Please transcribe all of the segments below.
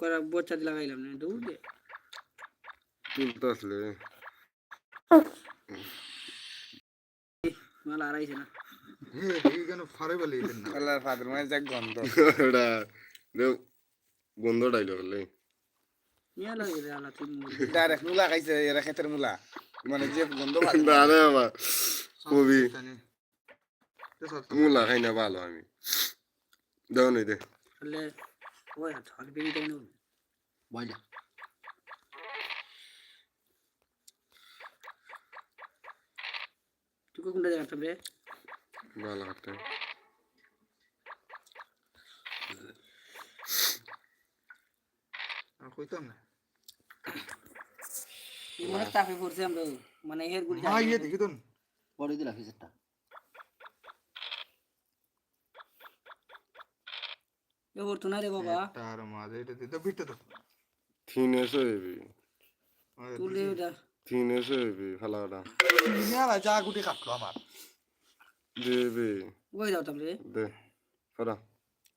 করা বোচ্চা দিয়ে লাগাইলাম না দৌড় দে তুলতে আসলে। মালা আড়াইছে না। গন্ধ। ডাইলো ডাইরেক্ট মুলা খাইছে এরা ক্ষেতের মুলা। মানে যে গন্ধ আরে বাবা কবি। মুলা খাই না ভালো আমি। দেও নাই দে। তাহলে ওই হাত হাত বেরিয়ে দেয় না বয়লা তুই কোনটা জায়গা রে ভালো হাতে আর কইতাম না মানে চাপে পড়ছে আমরা মানে এর গুলি মা ইয়ে দেখি তো বড় দিলা ফিসেরটা এ করতো না রে বাবা তার মাঝে এটা দিতে বিটতে তো থিনে সোয়েবি তুলে ওটা থিনে সোয়েবি ফালাওটা ইয়ালা যা গুটে কাটলো আমার দেবে ওই দাও তাহলে দে ফরা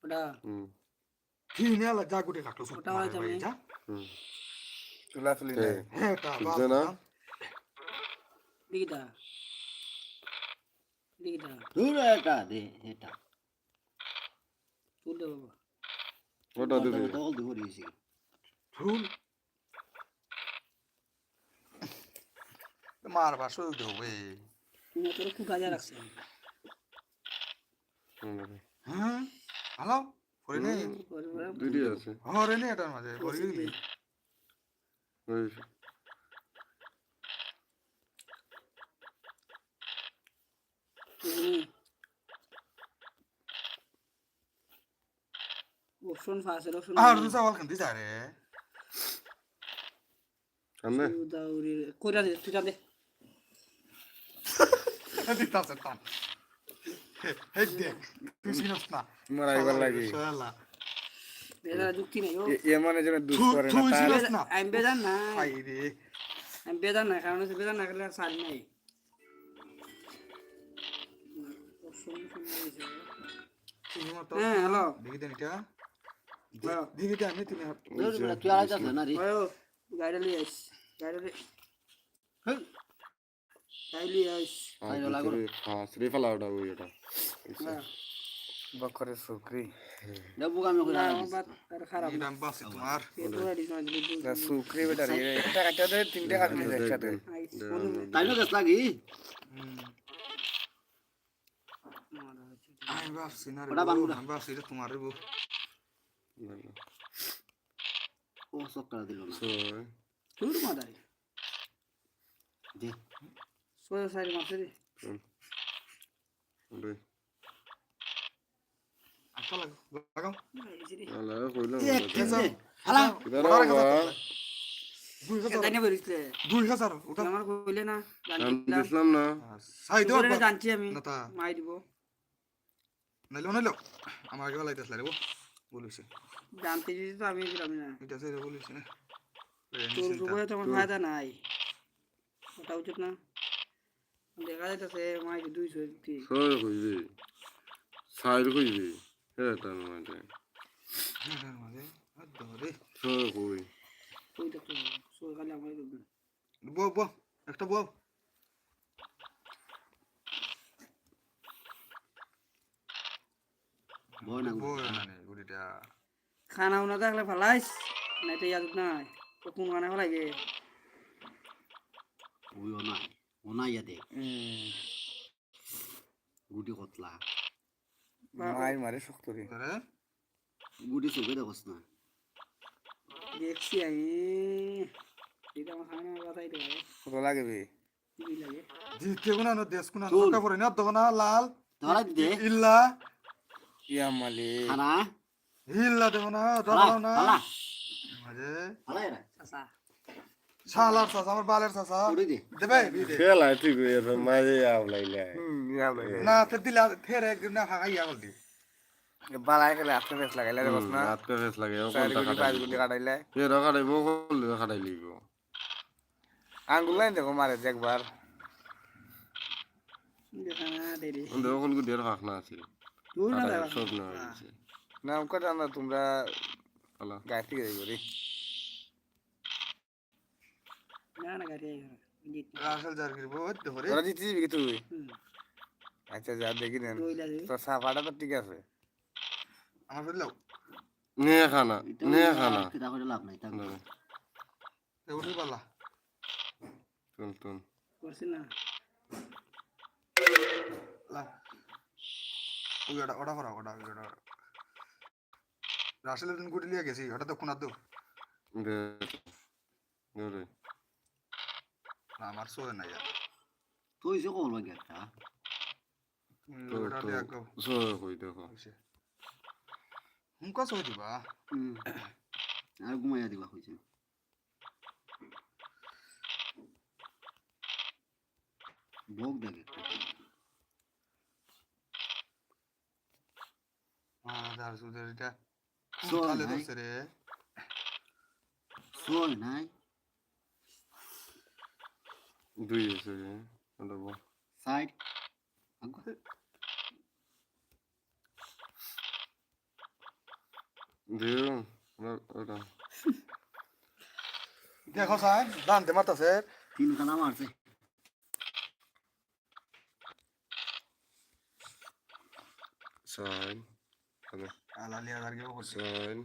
ওটা হুম তিন ইয়ালা যা গুটে কাটলো ওটা হয় তাহলে। যা হুম চুলা তুলি দে নাই হ্যাঁ তা না? দিকিটা দিকিটা দূর এটা দে এটা তুল দে বাবা ওটা দেবে তখন দিব দিয়েছি ফুল মার বাসো দেবে তুমি তোর খুব কাজে রাখছে হ্যাঁ হ্যালো পরে নেই দুটি আছে হরে নেই এটার মাঝে পরে গেলি ওই অপশন ফার্স্ট অপশন আর তো চাওয়াল খান্তি যা রে সামনে দাউরি কইরা দে তুই দে দিতাছে টান হে দেখ তুই সিনস না মারাইবার লাগে শালা বেদা যুক্তি নাই ও এ- মানে যেন দুধ থু- করে না তার। আমি বেদান না আই রে আমি বেদান না কারণ বেদান না করলে আর সার নাই হ্যাঁ হ্যালো দেখি দেন এটা দেখি দেন আমি তুমি তুই যাস না রে গাড়ি লিয়ে লিয়ে ওই এটা বকরে সুকরি আমি আর খারাপ এটা তোমার না সুকরি বেটা রে একটা কাটা দে তিনটে কাটা দে একসাথে তাই না গাছ লাগি আমি বাসি না রে ওটা বাংলা। আমি বাসি এটা তোমার রে বউ ও সব করে দিল না ছয় তুই মাদারি দে সোয়া সাইড মারছে রে দুই আচ্ছা লাগাও লাগাও রে আলা কইলাম ওটা আমার না না না না তা বলিছে। জানতে যদি তো আমি দিলাম না। এটা সে বলিছে তোর উপরে তো আমার ফায়দা নাই। ওটা উচিত না। দেখা যাইতেছে মাই দুইশো ছয় কইবি। সাইড কইবি। হ্যাঁ তার মানে। মাঝে হাত দাও ছয় কই। তুই দেখো সোয়া খালি আমার দিবি বউ বউ একটা না বউ গুড়িটা খানা উনা থাকলে ফালাইস না এটা ইয়াদ নাই তো কোন খানা ফেলাইবে? ওই ও নাই ও নাই ইয়া দে। গুটি কতলা? মাই মারে শক্ত রে। গুটি চোখে না। দেখছি আমি। এটা আমার খানা কথা এটা ভাই কত লাগে বে? লাগে? ন দেশ না লাল। ধরা দে। ইল্লা। ইয়া মালে খানা। ইল্লা দেবনা হালা দগনা না। হালা মাঝে হালাই রা চাচা। শালার চাচা আমার বালের চাচা। দেবে খেলা ঠিক হয়ে গেছে মাঝে আবলাইলে না ফের দিলা ফের একদিন না হাগাই ইয়াল দি বালাই খেলে হাতে বেশ লাগাইলে রে বস না। হাত কে ফেস লাগে ও কোনটা গুলি পাঁচ গুলি কাটাইলে। এ রকাড়াই বো করলে কাটাই লিব আঙ্গুল লাইন দেখো মারে একবার। দেখা না ওকল গুডি আর হাক না আছে। দূর না সব না হয়েছে নাম কটা না তোমরা গায়ে থেকে যাই করি না না গাড়ি আই ঘর জিত আসল জার গিরব ওতে হরে তোরা জিতে যাবি কি তুই? আচ্ছা যা দেখি নেন। তোর সাফাটা তো ঠিক আছে। আমার ফের নে খানা নে। খানা কিতা করে লাভ নাই তাকে উঠি পালা। তুন তুন। করছি না? লা। ওটা ওটা করা ওটা ওটা। রাসেলের দিন গুটি লিয়ে গেছি তো কোনা তো দে দে। না আমার সোয়ে না ইয়ার তুই যে কল লাগে তো দেখো দিবা? আর ঘুমাইয়া দিবা হইছে ভোগ দেখে একটা। সুদের এটা। তাহলে নাই রে সোয় নাই দুই আছে ওটা বো সাইড দিও ওটা দেখো সাহেব দান দে মাতাছে তিন খানা মারছে সাইন গিয়ে বলছি সাইন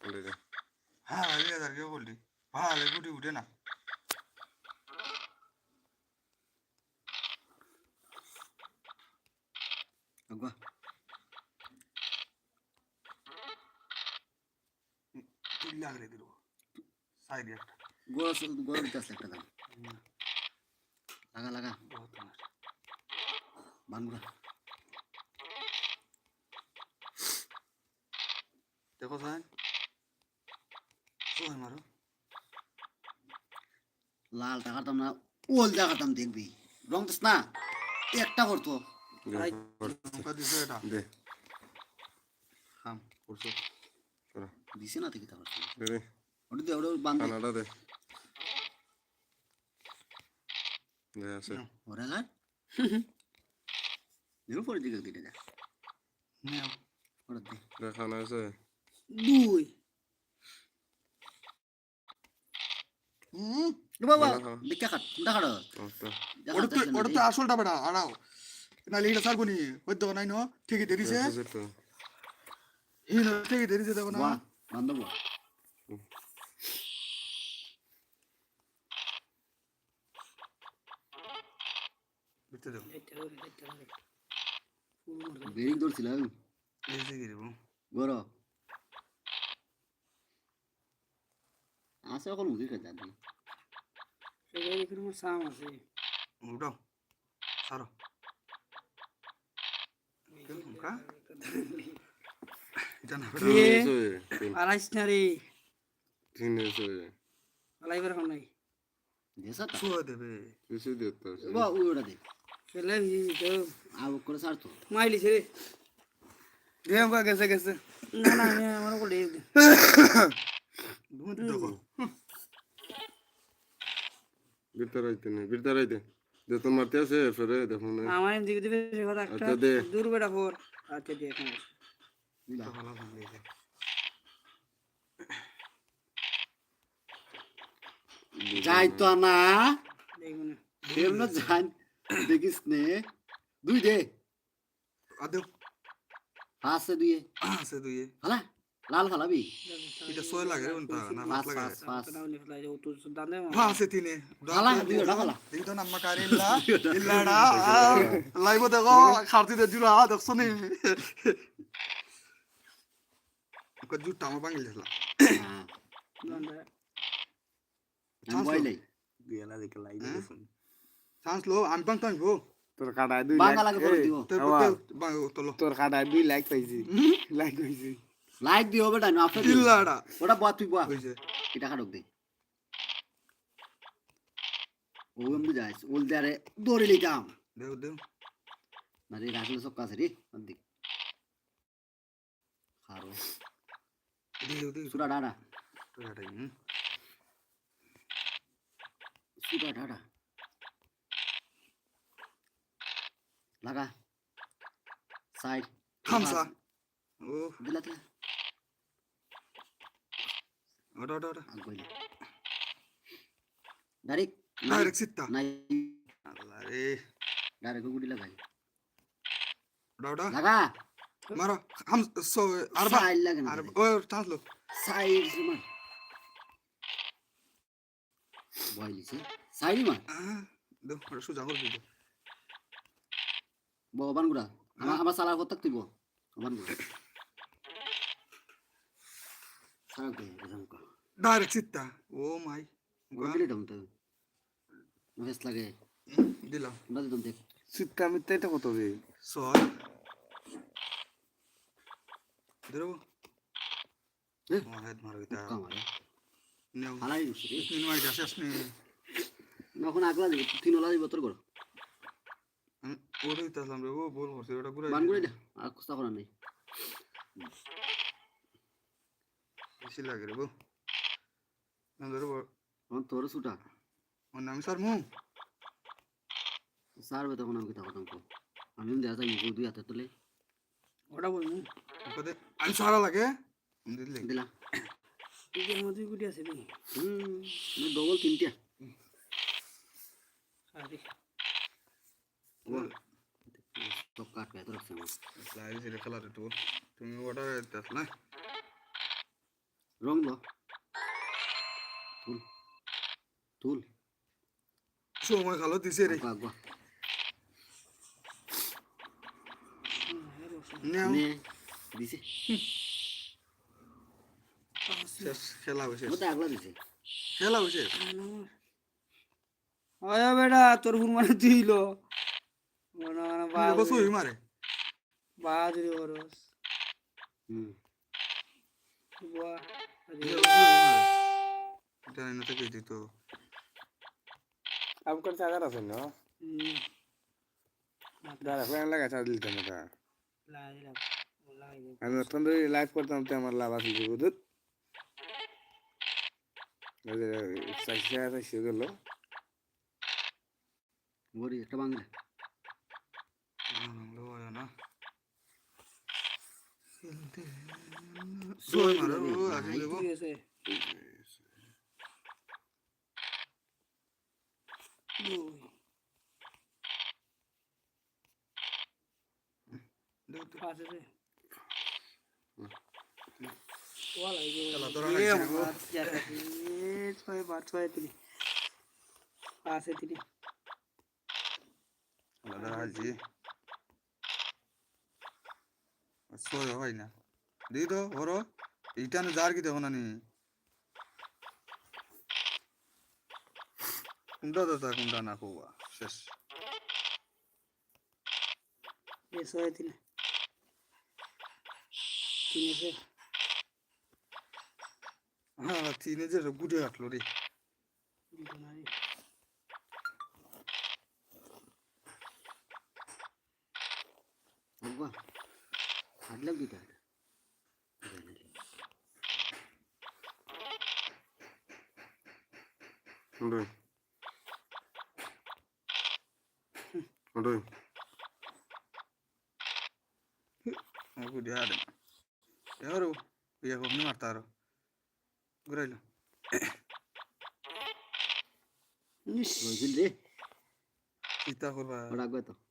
আলে দে হ্যাঁ লিয়া দার গিয়ে বললি ভালো গুটি উঠে না লাগলে দিল সাইড একটা গোড়া গোড়া দিতেছে একটা দাম লাগা লাগা বানগুড়া দেখো সাহেব সোহে মারো লাল টাকাতাম না ওল টাকাতাম দেখবি। রং দিস না একটা করতো দিছে না থেকে দে ওটা ওটা বান্ধে। দে। দে আছে। ওরা গার দেখো পরে দিকে দিতে যা। নেও। ওটা দে। দে খানা আছে। দুই হুম বাবা। দেখা খাট কোনটা ওটা ওটা তো ওটা তো আসলটা বেটা আড়াও না লিটা নাই ঠিকই দেরিছে আছে ঠিকই দেরিছে না বান্ধব ধরছিলাম এই যে গিরবো গর আছে এখন মুদি খেতে সেটাই এখানে আমার সাম আছে উঠাও সারো রে দিয়ে গেছে গেছে না না আমি আমার করে তুমি তো দেখো বিরতে রাইতে নেই বিরতে রাইতে। যে তোর মারতে আছে ফেরে দেখুন না। আমার দিকে দিবে সে কথা একটা। আচ্ছা। দূর বেটা আচ্ছা দিয়ে এখন তো ভালো ভালো এই যে। যাই তো না দেখব না। ফের না যাই। দেখিস নে। দুই দে। আদে পাঁচে দুই আছে দুই হালা লাল ফালাবি এটা সোহে লাগে কোনটা? না পাঁচ ভাত লাগে পাঁচ। পাঁচ হ্যাঁ আছে তিনে। হালা দুই ওটা হালা দেখো না আম্মা কারে ইল্লা ইল্লাডা লাইভ দেখো খারতি দে জুরা দেখছ নি? কো জুটা আমা বাঙ্গিল দিলা হ্যাঁ। আমি বইলাই দুইলা দেখে হ্যাঁ? চান্স লো আমি বাং তাং গো তোর কাটায় দুই বাঙ্গা লাগে করে দিব। তোর আবার। বাং তোলো তোর কাটায় দুই লাইক পাইছি। লাইক পাইছি। লাইক দিও বেটা না আপনি ইল্লাডা। ওটা বাদ তুই বাদ হইছে এটা খাটক দে। ও এমনি যাইস। ওল দারে দৌড়ে লিতাম দেও দেও। না রে রাখলে সব কাছে রে। অর্ধেক খারো। দেও দেও। সুরা ডাডা সুরাটাই হুম। সুরা ডাডা লাগা। সাইড। খামসা। ও। দিলা দিলা। ওটা ওটা ওটা। আগুইলা ডাইরেক্ট ডাইরেক্ট সিটটা নাই আল্লাহ রে। ডাইরেক্ট গুড়ি লাগাই। ওটা ওটা। লাগা? মারো। হাম সো আরবা সাইড লাগে না। আর ও চান্স লো সাইড মার। বয়লিছে সাইড মার। ওটা সুজা করে দিও ববান গুড়া। আমার আমার সালার কথা তুইব বান গুড়া। সারা গে রেজাম কর ডাইরেক্ট সিটটা ও মাই গুড়ি দম তো মহেশ লাগে দিলাম না দম দেখ শীতটা মিথ্যাই তো কত বে ছয় দেবো এ? আমার হেড মারো এটা নেও হালাই দিছি তিন মাইট আছে আসনি নখন আগলা দিব তিন ওলা দিব তোর কর ওরে তাসলাম রে ও বল করছে ওটা ঘুরে বান গুড়ি আর কুস্তা করার নেই বেশি লাগে রে বো না ধরবো তখন তোর সুটা ওর নাম স্যার মু সারবে তখন আমি কথা কথা কো আমি দেখা যাই মুখ দুই হাতে তুলে ওটা বলব কদে আমি সারা লাগে দিলে এর মধ্যে গুটি আছে রে হুম ডবল তিনটা আরে তো কাট কাট রাখছে আমার লাইরে সেটা খেলা রে তো তুমি ওটা তাসলা রং লো তুল। তুল সময় খালো দিছে রে। দিছে। খেলা হয়েছে হয়েছে বেটা তোর মানে দিল মনে মনে মারে। হুম। এটা না থেকে দিত আপনার চার্জার আছে না? যারা ফ্যান লাগা চার্জ দিতাম ওটা। আমি অত্যন্ত ধরে লাইভ করতাম তো আমার লাভ আছে বুঝুত চাইছে চাইছে গেল গরি একটা বাংলা না। সোয় মারো ও আগে দেবো ঠিক আছে দেও তো পাশে রে ওয়া লাই দে খেলা তোরা লাগছে গো ছয় বার ছয় তিন পাশে তিন খেলা হাজি সোয় হয় না দি তো ওরো এইটা না যার কি দেখো না নি কোনটা তো তা কোনটা না কোবা শেষ এ ছয় তিন তিন আছে হ্যাঁ তিনে যে গুটে কাটলো রে দুটো নাই আগবা হাডলাম দিতা Um, dois. Um, dois. Um, dois. Um, dois. Eu ia me matar. Grelho. Ixi. Ixi. Ixi. Ixi. Ixi.